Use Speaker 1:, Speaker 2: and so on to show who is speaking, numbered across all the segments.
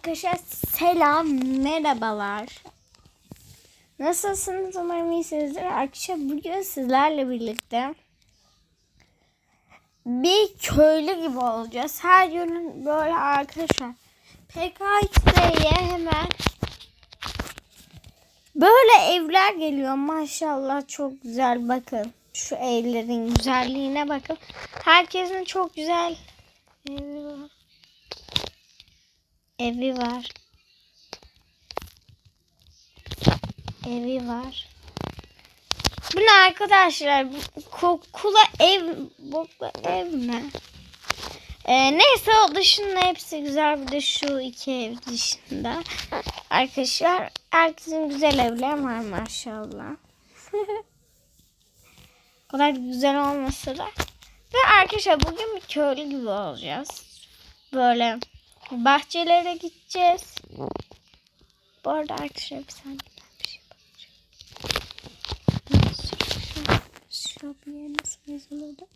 Speaker 1: Arkadaşlar selam, merhabalar. Nasılsınız? Umarım iyisinizdir. Arkadaşlar bugün sizlerle birlikte bir köylü gibi olacağız. Her gün böyle arkadaşlar PKX'ye hemen böyle evler geliyor. Maşallah çok güzel bakın. Şu evlerin güzelliğine bakın. Herkesin çok güzel evi var. Evi var. Evi var. Bu ne arkadaşlar? Kokula ev, bokla ev mi? Ee, neyse o dışında hepsi güzel. Bir de şu iki ev dışında. Arkadaşlar herkesin güzel evleri var maşallah. o kadar güzel olmasa da. Ve arkadaşlar bugün bir köylü gibi olacağız. Böyle bahçelere gideceğiz. Bu arada arkadaşlar bir saniye ben bir şey bakacağım. Nasıl şu, şu bir yer nasıl yazılıyordu?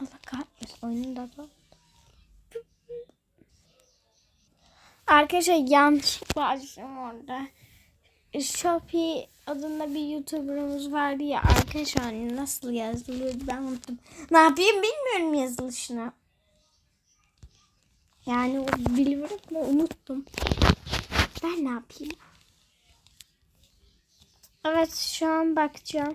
Speaker 1: Allah kahretmesin oyunda da. Arkadaşlar yanlışlıkla açtım orada. Shopee adında bir YouTuber'ımız vardı ya arkadaşlar nasıl yazılıyordu ben unuttum. Ne yapayım bilmiyorum yazılışını. Yani o biliyorum ama unuttum. Ben ne yapayım? Evet şu an bakacağım.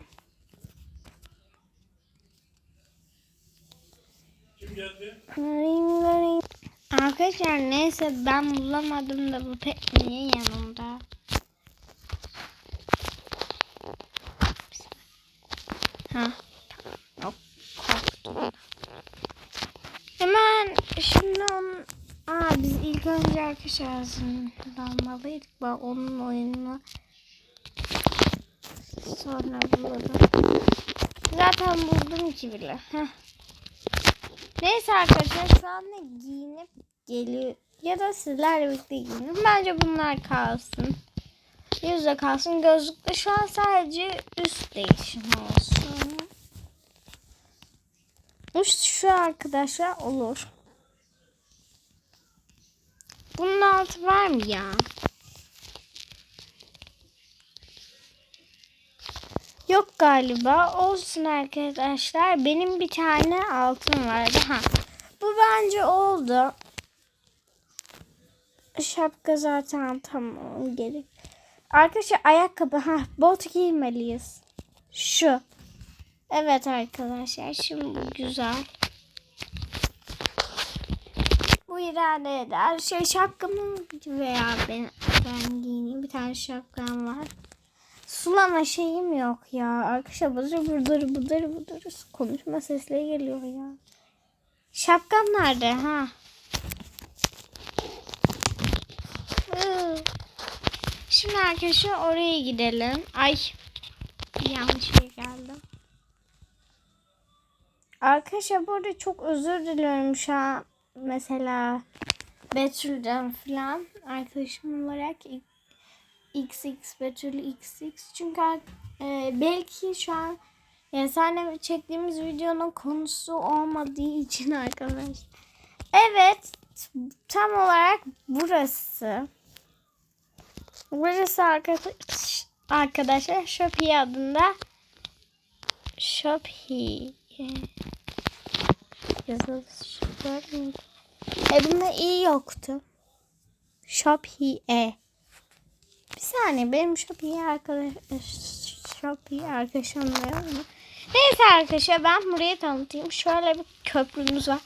Speaker 2: Kim geldi?
Speaker 1: Arkadaşlar neyse ben bulamadım da bu pet niye yanımda? Ha. Yok korktum. Hemen şimdi onun... Aa biz ilk arkadaşlar hazırlanmalıydık. Ben onun oyununu sonra buladım. Zaten buldum ki bile. Neyse arkadaşlar şu anda giyinip geliyor. Ya da sizlerle birlikte giyinin. Bence bunlar kalsın. Yüzde kalsın. Gözlükte şu an sadece üst değişim olsun. Üst şu arkadaşlar olur. Bunun altı var mı ya? Yok galiba. Olsun arkadaşlar. Benim bir tane altın vardı. Ha. Bu bence oldu. Şapka zaten tamam gerek. Arkadaşlar ayakkabı. Ha, bot giymeliyiz. Şu. Evet arkadaşlar. Şimdi bu güzel. Bu irade eder. Şey şapkamı veya ben, ben giyineyim. Bir tane şapkam var. Sulama şeyim yok ya. Arkadaşlar bıdır bıdır bıdır bıdır konuşma sesleri geliyor ya. Şapkam nerede ha? Şimdi arkadaşlar oraya gidelim. Ay yanlış şey geldim. Arkadaşlar burada çok özür diliyorum şu an. Mesela Betül'den falan arkadaşım olarak XX Betül XX çünkü e, belki şu an yani senle çektiğimiz videonun konusu olmadığı için arkadaşlar. Evet tam olarak burası. Burası arkadaş, arkadaşlar Shopee adında Shopee yazılış var mıydı? E bunda iyi yoktu. Shopee. Bir saniye benim Shopee arkadaş Shopee arkadaşım mı? Neyse arkadaşlar ben burayı tanıtayım. Şöyle bir köprümüz var.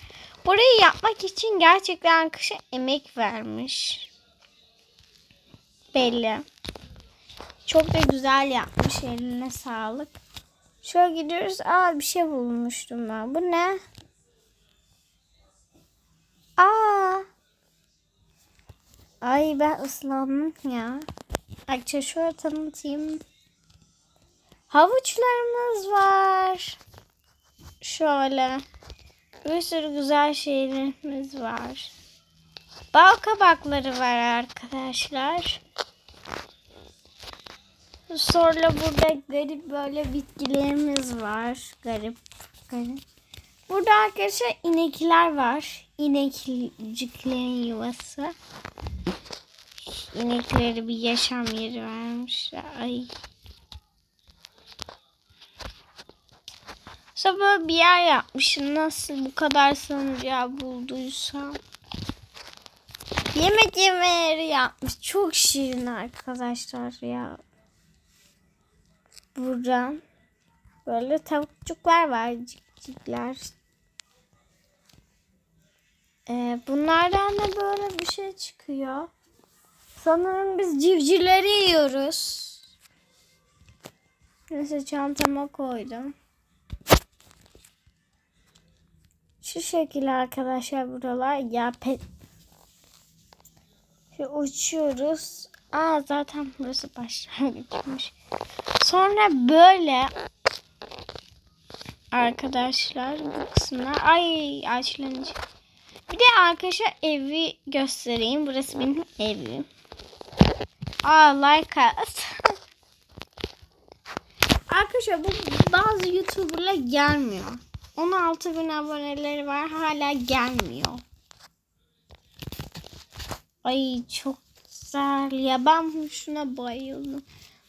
Speaker 1: Burayı yapmak için gerçekten arkadaşlar emek vermiş. Belli. Çok da güzel yapmış. Eline sağlık. Şöyle gidiyoruz. Aa bir şey bulmuştum ben. Bu ne? Aa. Ay ben ıslandım ya. Arkadaşlar şöyle tanıtayım. Havuçlarımız var. Şöyle. Bir sürü güzel şeylerimiz var. Bal kabakları var arkadaşlar. Sonra burada garip böyle bitkilerimiz var. Garip. garip. Burada arkadaşlar inekler var. İnekciklerin yuvası. İnekleri bir yaşam yeri vermişler. Ay. Sonra böyle bir yer yapmışım. Nasıl bu kadar sancağı bulduysam. Yemek yeme yeri yapmış. Çok şirin arkadaşlar ya. Buradan böyle tavukçuklar var. Cikcikler. Ee, bunlardan da böyle bir şey çıkıyor. Sanırım biz civcivleri yiyoruz. Neyse çantama koydum. Şu şekilde arkadaşlar buralar ya pet Şu uçuyoruz. Aa zaten burası başlangıçmış. Sonra böyle arkadaşlar bu kısımlar ay ağaçlanacak. Bir de arkadaşlar evi göstereyim. Burası benim evim. Aa like us. arkadaşlar bu bazı youtuberlar gelmiyor. 16 bin aboneleri var hala gelmiyor. Ay çok güzel ya ben şuna bayıldım.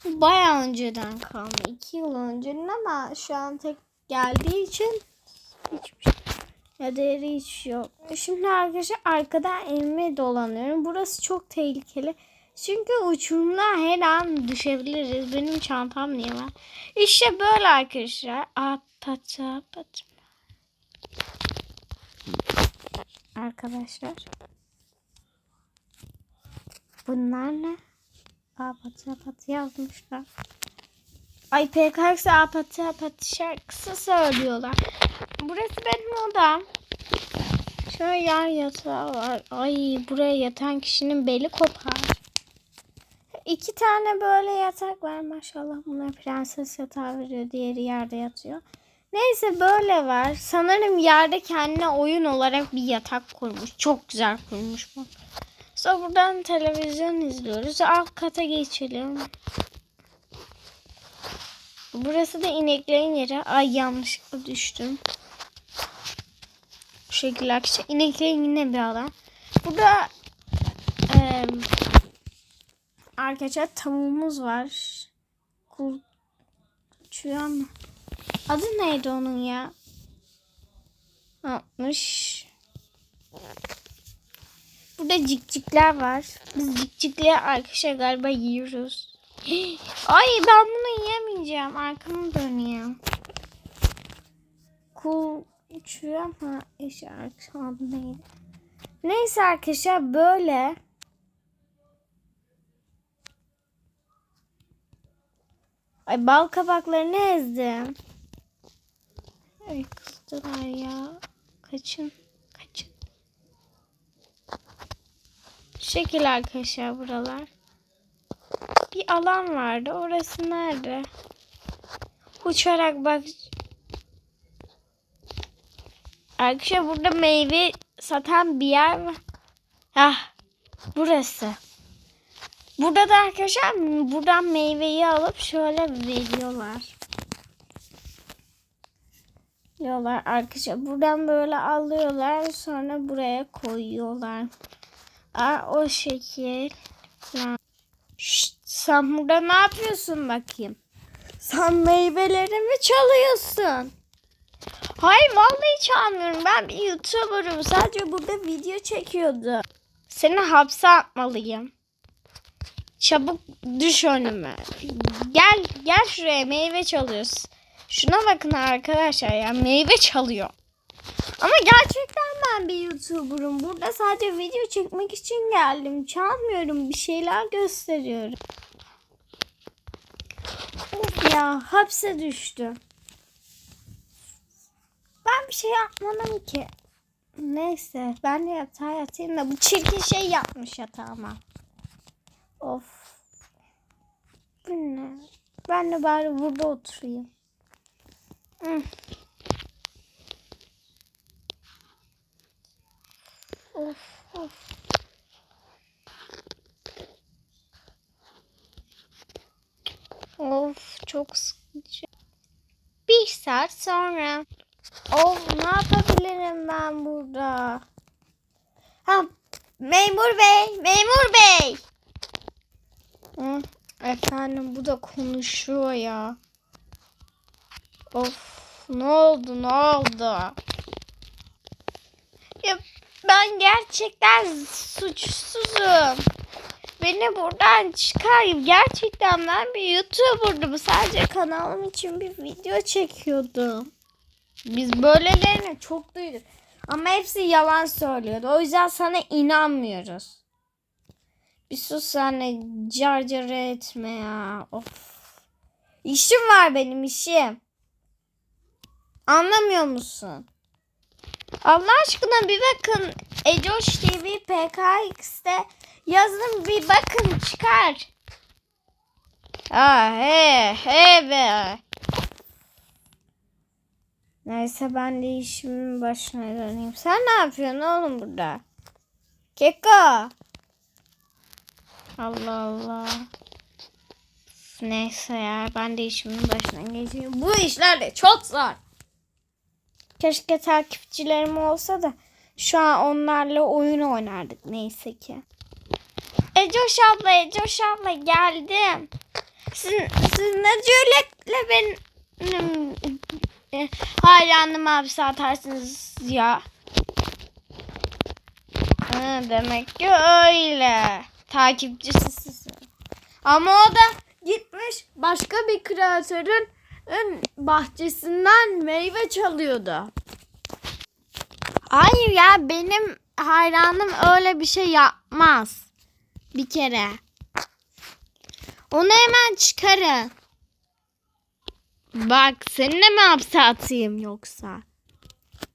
Speaker 1: Bu bayağı önceden kalma. 2 yıl öncenin ama şu an tek geldiği için hiçbir şey ya değeri hiç yok. Şimdi arkadaşlar arkadan evime dolanıyorum. Burası çok tehlikeli. Çünkü uçurumlar her an düşebiliriz. Benim çantam niye var? İşte böyle arkadaşlar. At, pata, pata. Arkadaşlar. Bunlar ne? Apatı apatı yazmışlar. Ay PKX apatı apatı şarkısı söylüyorlar. Burası benim odam. Şöyle yer yatağı var. Ay buraya yatan kişinin beli kopar. İki tane böyle yatak var maşallah. Bunlar prenses yatağı veriyor. Diğeri yerde yatıyor. Neyse böyle var. Sanırım yerde kendine oyun olarak bir yatak kurmuş. Çok güzel kurmuş bu. Sonra buradan televizyon izliyoruz. Alt kata geçelim. Burası da ineklerin yeri. Ay yanlışlıkla düştüm. Şekilde arkadaşlar. İneklerin yine bir alan. Burada e, arkadaşlar tavuğumuz var. Kul uçuyor ama. Adı neydi onun ya? 60. Burada cikcikler var. Biz cikcikleri arkadaşlar galiba yiyoruz. Ay ben bunu yiyemeyeceğim. Arkamı dönüyor. Kul uçuyor ama işte arkam neydi? Neyse arkadaşlar böyle. Ay bal kabaklarını ezdim. Ay kızdılar ya. Kaçın. Kaçın. Şekil arkadaşlar buralar. Bir alan vardı. Orası nerede? Uçarak bak. Arkadaşlar burada meyve satan bir yer var. Hah. Burası. Burada da arkadaşlar buradan meyveyi alıp şöyle veriyorlar. Diyorlar arkadaşlar. Buradan böyle alıyorlar sonra buraya koyuyorlar. Aa, o şekil. Şşt, sen burada ne yapıyorsun bakayım? Sen meyvelerimi çalıyorsun. Hayır vallahi çalmıyorum. Ben bir YouTuber'ım. Sadece burada video çekiyordu. Seni hapse atmalıyım. Çabuk düş önüme. Gel gel şuraya meyve çalıyorsun. Şuna bakın arkadaşlar ya meyve çalıyor. Ama gerçekten ben bir YouTuber'ım. Burada sadece video çekmek için geldim. Çalmıyorum bir şeyler gösteriyorum. Of ya hapse düştü. Ben bir şey yapmadım ki. Neyse ben de yatağa yatayım da bu çirkin şey yapmış yatağıma. Of. Bu ne? Ben de bari burada oturayım. Hı. Of of. Of çok sıkıcı. Bir saat sonra Of ne yapabilirim ben burada? Ha memur bey, memur bey. Hı, efendim bu da konuşuyor ya. Of ne oldu ne oldu? Ya ben gerçekten suçsuzum. Beni buradan çıkar. Gerçekten ben bir YouTuber'dım. Sadece kanalım için bir video çekiyordum. Biz böylelerine çok duyduk. Ama hepsi yalan söylüyordu. O yüzden sana inanmıyoruz. Bir sus anne car car etme ya. Of. İşim var benim işim. Anlamıyor musun? Allah aşkına bir bakın. Ecoş TV PKX'te yazın bir bakın çıkar. Ha he he be. Neyse ben de işimin başına döneyim. Sen ne yapıyorsun oğlum burada? Keko. Allah Allah. Neyse ya ben de işimin başına geçeyim. Bu işler de çok zor. Keşke takipçilerim olsa da şu an onlarla oyun oynardık neyse ki. Ecoş abla, Ecoş abla geldim. Siz, siz cüretle benim e, hayranımı hapse atarsınız ya. Ha, demek ki öyle. Takipçisi. Ama o da gitmiş başka bir kreatörün bahçesinden meyve çalıyordu. Hayır ya benim hayranım öyle bir şey yapmaz. Bir kere. Onu hemen çıkarın. Bak seninle mi hapse atayım yoksa?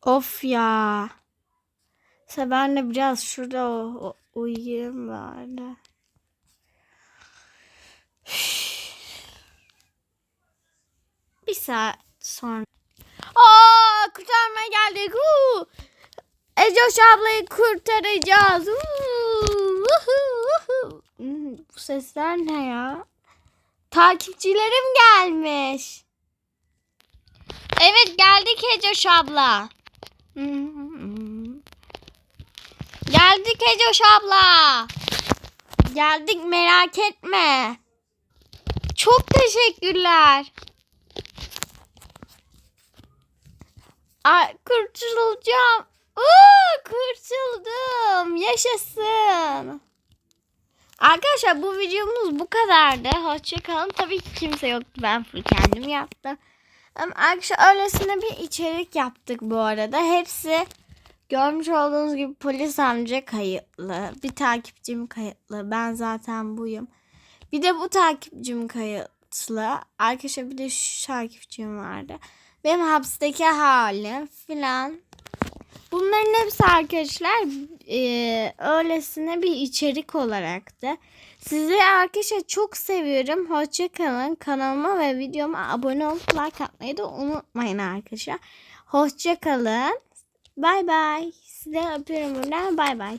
Speaker 1: Of ya. Sen ben de biraz şurada o- o- uyuyayım bari. Bir saat sonra. Aa, kurtarmaya geldik. Huu. Ecoş ablayı kurtaracağız. Hmm, Bu sesler ne ya? Takipçilerim gelmiş. Evet geldik Ecoş abla. Geldik Ecoş abla. Geldik merak etme. Çok teşekkürler. Ay kurtulacağım. Aa, kurtuldum. Yaşasın. Arkadaşlar bu videomuz bu kadardı. Hoşçakalın. Tabii ki kimse yoktu. Ben full kendim yaptım. Arkadaşlar öylesine bir içerik yaptık bu arada. Hepsi görmüş olduğunuz gibi polis amca kayıtlı. Bir takipçim kayıtlı. Ben zaten buyum. Bir de bu takipçim kayıtlı. Arkadaşlar bir de şu takipçim vardı. Benim hapisteki halim filan. Bunların hepsi arkadaşlar e, öylesine bir içerik olaraktı. Sizi arkadaşlar çok seviyorum. Hoşça kalın. Kanalıma ve videoma abone olup like atmayı da unutmayın arkadaşlar. Hoşça kalın. Bay bay. Size öpüyorum buradan. Bay bay.